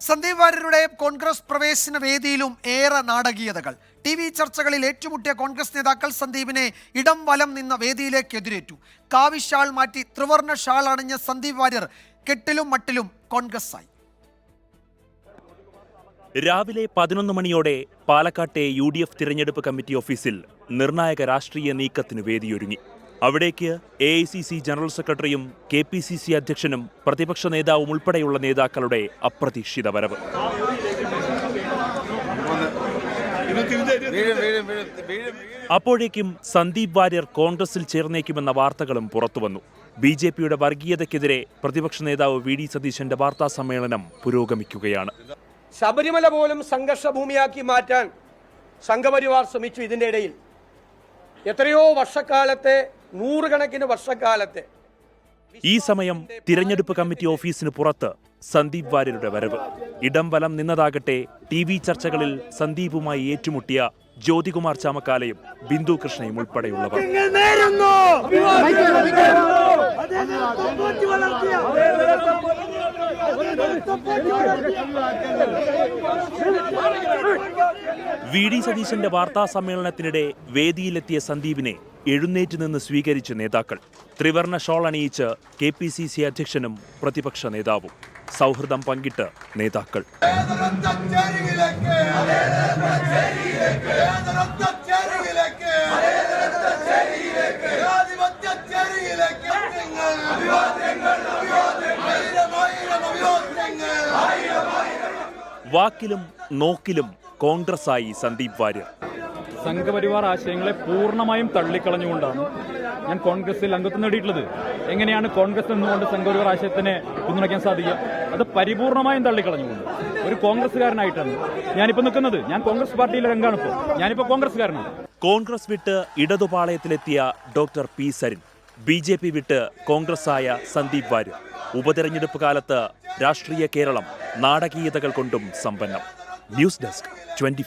സന്ദീപ് വാര്യരുടെ കോൺഗ്രസ് പ്രവേശന വേദിയിലും ഏറെ നാടകീയതകൾ. ടി വി ചർച്ചകളിൽ ഏറ്റുമുട്ടിയ കോൺഗ്രസ് നേതാക്കൾ സന്ദീപിനെ ഇടം വലം നിന്ന വേദിയിലേക്ക് എതിരേറ്റു. കാവി ഷാൾ മാറ്റി ത്രിവർണ ഷാൾ അണിഞ്ഞ സന്ദീപ് വാര്യർ കെട്ടിലും മട്ടിലും കോൺഗ്രസ് ആയി രാവിലെ പതിനൊന്ന് മണിയോടെ പാലക്കാട്ടെ യു ഡി എഫ് തിരഞ്ഞെടുപ്പ് കമ്മിറ്റി ഓഫീസിൽ നിർണായക രാഷ്ട്രീയ നീക്കത്തിന് വേദിയൊരുങ്ങി. അവിടേക്ക് A I C C general സെക്രട്ടറിയും കെ പി സി സി അധ്യക്ഷനും പ്രതിപക്ഷ നേതാവും ഉൾപ്പെടെയുള്ള നേതാക്കളുടെ അപ്രതീക്ഷിത വരവ്. അപ്പോഴേക്കും സന്ദീപ് വാര്യർ കോൺഗ്രസിൽ ചേർന്നേക്കുമെന്ന വാർത്തകളും പുറത്തുവന്നു. ബി ജെ പിയുടെ വർഗീയതയ്ക്കെതിരെ പ്രതിപക്ഷ നേതാവ് വി ഡി സതീശന്റെ വാർത്താ സമ്മേളനം പുരോഗമിക്കുകയാണ്. ശബരിമല പോലും സംഘർഷഭൂമിയാക്കി മാറ്റാൻ സംഘപരിവാർ ശ്രമിച്ചു ഇതിന്റെ ഇടയിൽ. എത്രയോ വർഷക്കാലത്തെ നൂറുകണക്കിന് വർഷക്കാലത്തെ ഈ സമയം തിരഞ്ഞെടുപ്പ് കമ്മിറ്റി ഓഫീസിന് പുറത്ത് സന്ദീപ് വാര്യരുടെ വരവ്. ഇടം വലം നിന്നതാകട്ടെ ടി വി ചർച്ചകളിൽ സന്ദീപുമായി ഏറ്റുമുട്ടിയ ജ്യോതികുമാർ ചാമക്കാലയും ബിന്ദു കൃഷ്ണയും ഉൾപ്പെടെയുള്ളവർ. വി ഡി സതീശന്റെ വാർത്താ സമ്മേളനത്തിനിടെ വേദിയിലെത്തിയ സന്ദീപിനെ എഴുന്നേറ്റ് നിന്ന് സ്വീകരിച്ച നേതാക്കൾ. ത്രിവർണ ഷോൾ അണിയിച്ച് കെ പി സി സി അധ്യക്ഷനും പ്രതിപക്ഷ നേതാവും. സൗഹൃദം പങ്കിട്ട് നേതാക്കൾ. വാക്കിലും നോക്കിലും കോൺഗ്രസ് ആയി സന്ദീപ് വാര്യർ. സംഘപരിവാർ ആശയങ്ങളെ പൂർണമായും തള്ളിക്കളഞ്ഞുകൊണ്ടാണ് ഞാൻ കോൺഗ്രസിൽ അംഗത്വം നേടിയിട്ടുള്ളത്. എങ്ങനെയാണ് കോൺഗ്രസ് നിന്നുകൊണ്ട് സംഘപരിവാർ ആശയത്തിനെ പിന്തുണയ്ക്കാൻ സാധിക്കുക? അത് പരിപൂർണമായും തള്ളിക്കളഞ്ഞുകൊണ്ട്. ഒരു കോൺഗ്രസ്സുകാരനായിട്ടാണ് ഞാനിപ്പോൾ നിൽക്കുന്നത്. ഞാൻ കോൺഗ്രസ് പാർട്ടിയിലെ രംഗാണ് ഇപ്പോൾ ഞാനിപ്പോൾ കോൺഗ്രസ്സുകാരനാണ്. കോൺഗ്രസ് വിട്ട് ഇടതുപാളയത്തിലെത്തിയ doctor P Sarin B J P വിട്ട് കോൺഗ്രസായ സന്ദീപ് വാര്യർ. ഉപതെരഞ്ഞെടുപ്പ് കാലത്ത് രാഷ്ട്രീയ കേരളം നാടകീയതകൾ കൊണ്ടും സമ്പന്നം. News desk twenty